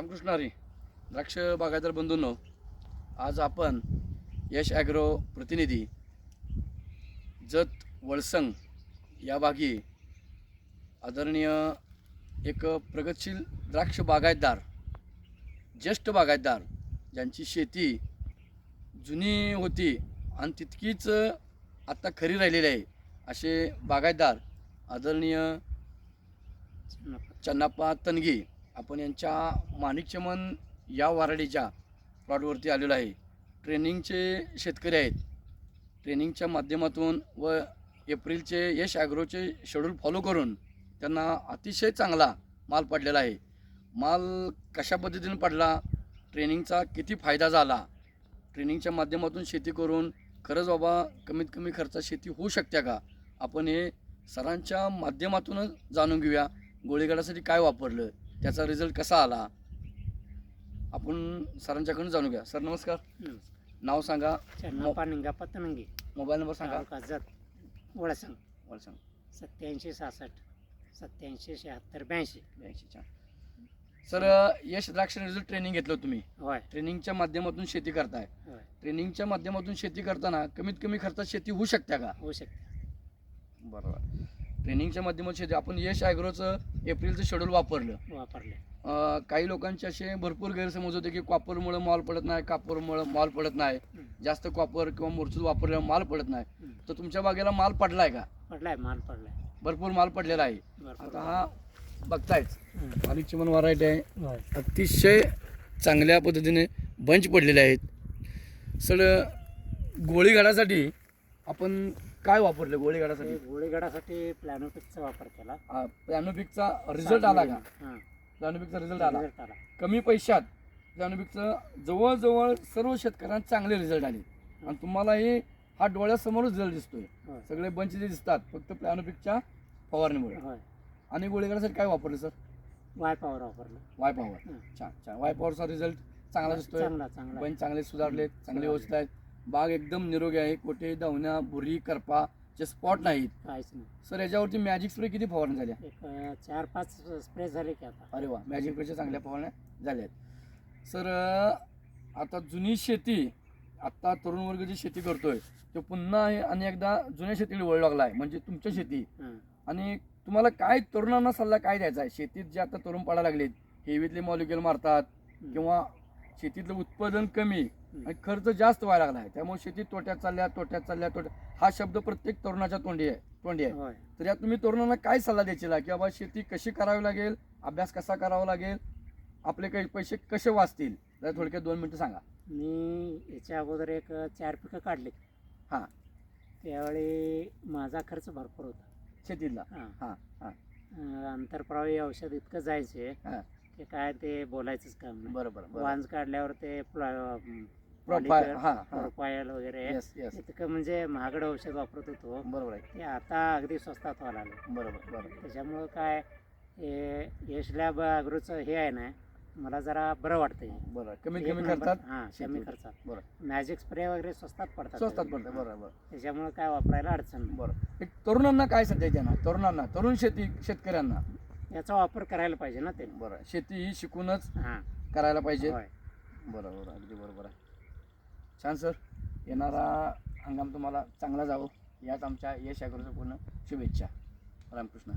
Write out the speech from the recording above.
रामकृष्ण हरी द्राक्ष बागायतदार बंधूंनो आज आपण यश ॲग्रो प्रतिनिधी जत वळसंग या बागी आदरणीय एक प्रगतशील द्राक्ष बागायतदार ज्येष्ठ बागायतदार ज्यांची शेती जुनी होती आणि तितकीच आत्ता खरी राहिलेली आहे असे बागायतदार आदरणीय चन्नाप्पा तनगी आपण यांच्या माणिकचमन या वाराडीच्या प्लॉटवरती आलेलो आहे. ट्रेनिंगचे शेतकरी आहेत. ट्रेनिंगच्या माध्यमातून व एप्रिलचे यश ॲग्रोचे शेड्यूल फॉलो करून त्यांना अतिशय चांगला माल पडलेला आहे. माल कशा पद्धतीने पडला? ट्रेनिंगचा किती फायदा झाला? ट्रेनिंगच्या माध्यमातून शेती करून खरंच बाबा कमीत कमी खर्चात शेती होऊ शकते का? आपण हे सरांच्या माध्यमातूनच जाणून घेऊया. गोळीगाडासाठी काय वापरलं? त्याचा रिझल्ट कसा आला? आपण सरांच्याकडून जाणून घ्या. सर नमस्कार. नाव सांगा. चन्नप्पा निंगाप्पा तनंगी मोबाईल नंबर सांगा. तालुका जत वळसंग. मला सांगा सत्याऐंशी सहासष्ट सत्याऐंशी शहात्तर ब्याऐंशी. ब्याऐंशी छान. सर यश द्राक्ष रिझल्ट ट्रेनिंग घेतलं तुम्ही. होय. ट्रेनिंगच्या माध्यमातून शेती करताय. होय. ट्रेनिंगच्या माध्यमातून शेती करताना कमीत कमी खर्चात शेती होऊ शकते का? होऊ शकते. बरोबर. ट्रेनिंगच्या माध्यमातून शेती आपण यश ॲग्रोचं एप्रिलचं शेड्यूल वापरलं. वापरले. अं, काही लोकांचे असे भरपूर गैरसमज होते की कॉपरमुळं मॉल पडत नाही कापरमुळं मॉल पडत नाही. जास्त कॉपर किंवा मोरचूद वापरल्यावर माल पडत नाही. तर तुमच्या बागेला माल पडलाय का? पडलाय माल पडलाय. भरपूर माल पडलेला आहे. भरपूर. आता हा बघतायच. हम्म. आणि चिमन व्हरायटी आहे. होय अतिशय चांगल्या पद्धतीने बंच पडलेले आहेत. सर गोळीगाडासाठी आपण काय वापरलं गोळीगाडासाठी? गोळीगडासाठी प्लॅनोपिकचा वापर केला. प्लॅनोपिकचा रिझल्ट आला का? हां. प्लॅनोपिकचा रिझल्ट आला. कमी पैशात प्लॅनोपिकचं जवळजवळ सर्व शेतकऱ्यांना चांगले रिझल्ट आले. आणि तुम्हाला हे हा डोळ्यासमोरच रिझल्ट दिसतोय. होय. सगळे बंच जे दिसतात फक्त प्लॅनोपिकच्या फवारणीमुळे. होय. आणि गोळीगाडासाठी काय वापरलं सर? वाय पॉवर वापरलं. वाय पॉवर हं. छान छान. वाय पॉवरचा रिझल्ट चांगला दिसतोय. चांगला चांगला. बंच चांगले सुधारलेत चांगले सुधारले. व्यवस्थित आहेत. बाग एकदम निरोगी आहे कुठे धावण्या भुरी करपा चे स्पॉट नाहीत. काहीच नाही. सर याच्यावरती मॅजिक स्प्रे किती फवारणी झाल्या एक अं, चार पाच स्प्रे झाले की आता. अरे वा मॅजिक स्प्रेच्या चांगल्या फवारण्या झाल्या आहेत. सर आता जुनी शेती आत्ता तरुण वर्ग जी शेती करतोय तो पुन्हा हे आणि एकदा जुन्या शेतीकडे वळ लागला आहे म्हणजे तुमच्या शेती. हां. आणि तुम्हाला काय तरुणांना सल्ला काय द्यायचा आहे? शेतीत जे आता तरुण पडायला लागलेत हेवीतले मॉलिक्युल मारतात. किंवा शेतीतलं उत्पादन कमी. आणि खर्च जास्त व्हायला लागला आहे. त्यामुळे शेती तोट्यात चालल्या तोट्यात चालल्या तोट्यात हा शब्द प्रत्येक तरुणाच्या तोंडी आहे तोंडी आहे. तर यात तुम्ही तरुणांना काय सल्ला द्यायची की बाबा शेती कशी करावी लागेल? अभ्यास कसा करावा लागेल? आपले काही पैसे कसे वाचतील? जरा थोडक्यात दोन मिनिटं सांगा. मी याच्या अगोदर एक चार पिकं काढली. हां. त्यावेळी माझा खर्च भरपूर होता. शेतीला हां. हां आंतरप्रवाही औषध इतकं जायचे हां. की काय ते बोलायचंच काम नाही. बरोबर वांज काढल्यावर ते हां हां. प्रोफाईल वगैरे येस येस इतकं म्हणजे महागडं औषध वापरत होतो. बरोबर आहे. ते आता अगदी स्वस्तात व्हायला आलं बरोबर बरोबर. त्याच्यामुळं काय हे यश लॅब अग्रोचं हे आहे ना मला जरा बरं वाटतंय. बरोबर कमीत कमी हां शेती कमी. खर्चात. बरोबर मॅजिक स्प्रे वगैरे स्वस्तात पडतात. स्वस्तात पडतं बरोबर बरोबर त्याच्यामुळे काय वापरायला अडचण नाही. बरं. एक तरुणांना काय सध्या त्यांना तरुणांना तरुण शेती शेतकऱ्यांना? याचा वापर करायला पाहिजे ना ते. बरं. शेती ही शिकूनच हां. करायला पाहिजे. होय. बरं बरं. अगदी बरोबर आहे. छान सर. येणारा हंगाम तुम्हाला चांगला जावं. याच आमच्या यश ॲग्रोचं पूर्ण शुभेच्छा. रामकृष्ण.